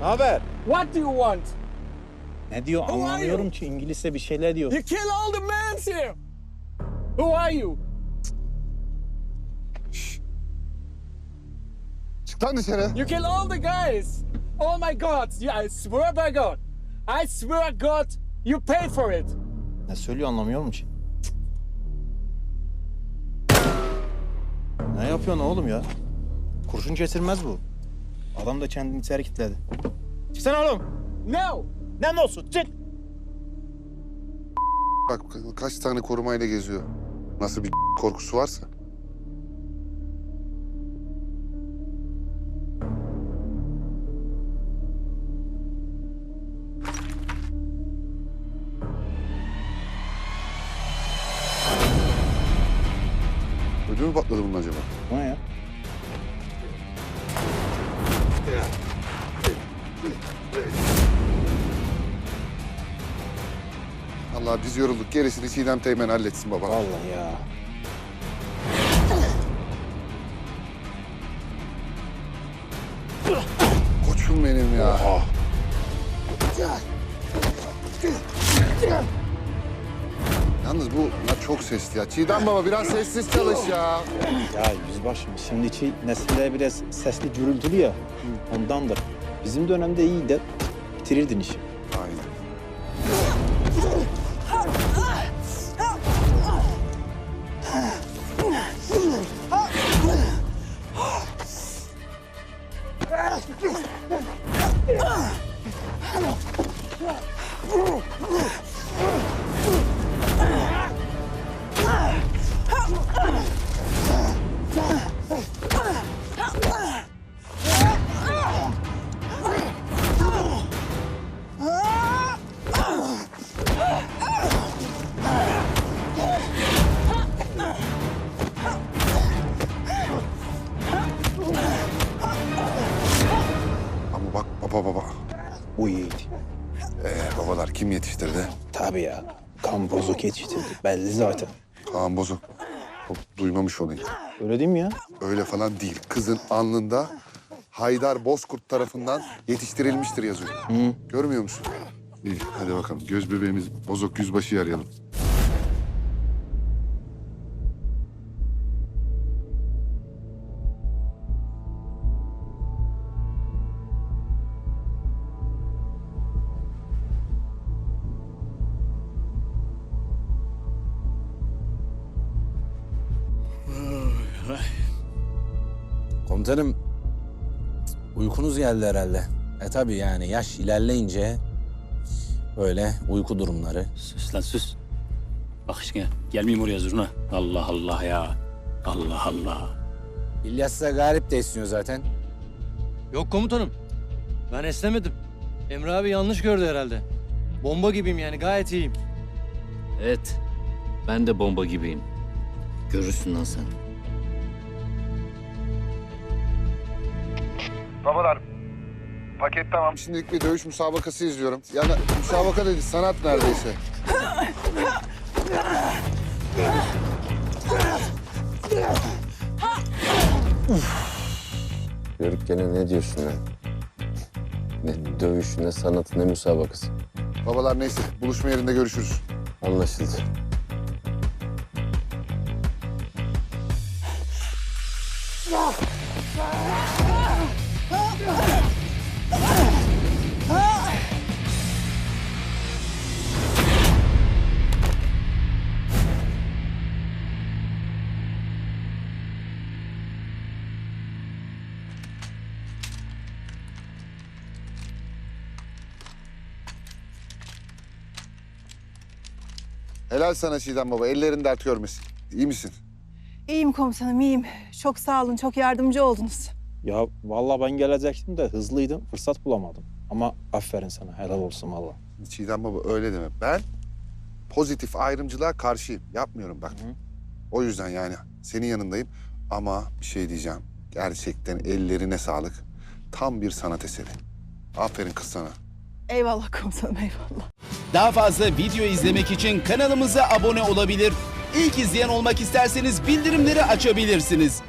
Ne haber? What do you want? Ne diyor Who are anlamıyorum you? ki İngilizce bir şeyler diyor. You kill all the mans here. Who are you? Çık lan dışarı. You kill all the guys. Oh my God! Yeah, I swear by God. I swear God, you paid for it. Ne söylüyor anlamıyorum ki. Ne yapıyorsun oğlum ya? Kurşun getirmez bu. Adam da kendini içeri kilitledi. Çıksana oğlum. No. Ne olsun çık. Bak kaç tane korumayla geziyor. Nasıl bir korkusu varsa. Ödü mü patladı bunun acaba? Ne ya? Allah biz yorulduk. Gerisini Çiğdem Teğmen halletsin baba. Vallahi ya. Koçum benim ya. Yalnız bu bunlar çok sesli ya. Çiğdem baba biraz sessiz çalış ya. Ya yüzbaşım şimdiki nesilde biraz sesli gürültülü ya. Ondandır. Bizim dönemde iyi de bitirirdin işi. Aynen. Baba baba. Bu iyiydi. Ee, babalar kim yetiştirdi? Tabii ya. Kan bozuk yetiştirdi. Belli zaten. Kaan Bozuk. Duymamış olayım. Öyle değil mi ya? Öyle falan değil. Kızın alnında Haydar Bozkurt tarafından yetiştirilmiştir yazıyor. Görmüyor musun? İyi hadi bakalım. Göz bebeğimiz Bozok Yüzbaşı'yı arayalım. Komutanım, uykunuz geldi herhalde. E tabii yani yaş ilerleyince böyle uyku durumları. Sus lan sus. Bak işte gelmeyeyim oraya zurna. Allah Allah ya. Allah Allah. İlyas da Galip de istiyor zaten. Yok komutanım. Ben esnemedim. Emre abi yanlış gördü herhalde. Bomba gibiyim yani gayet iyiyim. Evet. Ben de bomba gibiyim. Görürsün lan sen. Babalar paket tamam. Şimdilik bir dövüş müsabakası izliyorum. Yani müsabaka dedi sanat neredeyse. Yörük gene ne diyorsun lan? Ne dövüş, ne sanat, ne müsabakası. Babalar neyse buluşma yerinde görüşürüz. Anlaşıldı. Helal sana Çiğdem baba. Ellerin dert görmesin. İyi misin? İyiyim komutanım, iyiyim. Çok sağ olun, çok yardımcı oldunuz. Ya vallahi ben gelecektim de hızlıydım. Fırsat bulamadım. Ama aferin sana. Helal olsun vallahi. Çiğdem baba öyle deme. Ben pozitif ayrımcılığa karşıyım. Yapmıyorum bak. O yüzden yani senin yanındayım. Ama bir şey diyeceğim. Gerçekten ellerine sağlık. Tam bir sanat eseri. Aferin kız sana. Eyvallah komutanım, eyvallah. Daha fazla video izlemek için kanalımıza abone olabilir. İlk izleyen olmak isterseniz bildirimleri açabilirsiniz.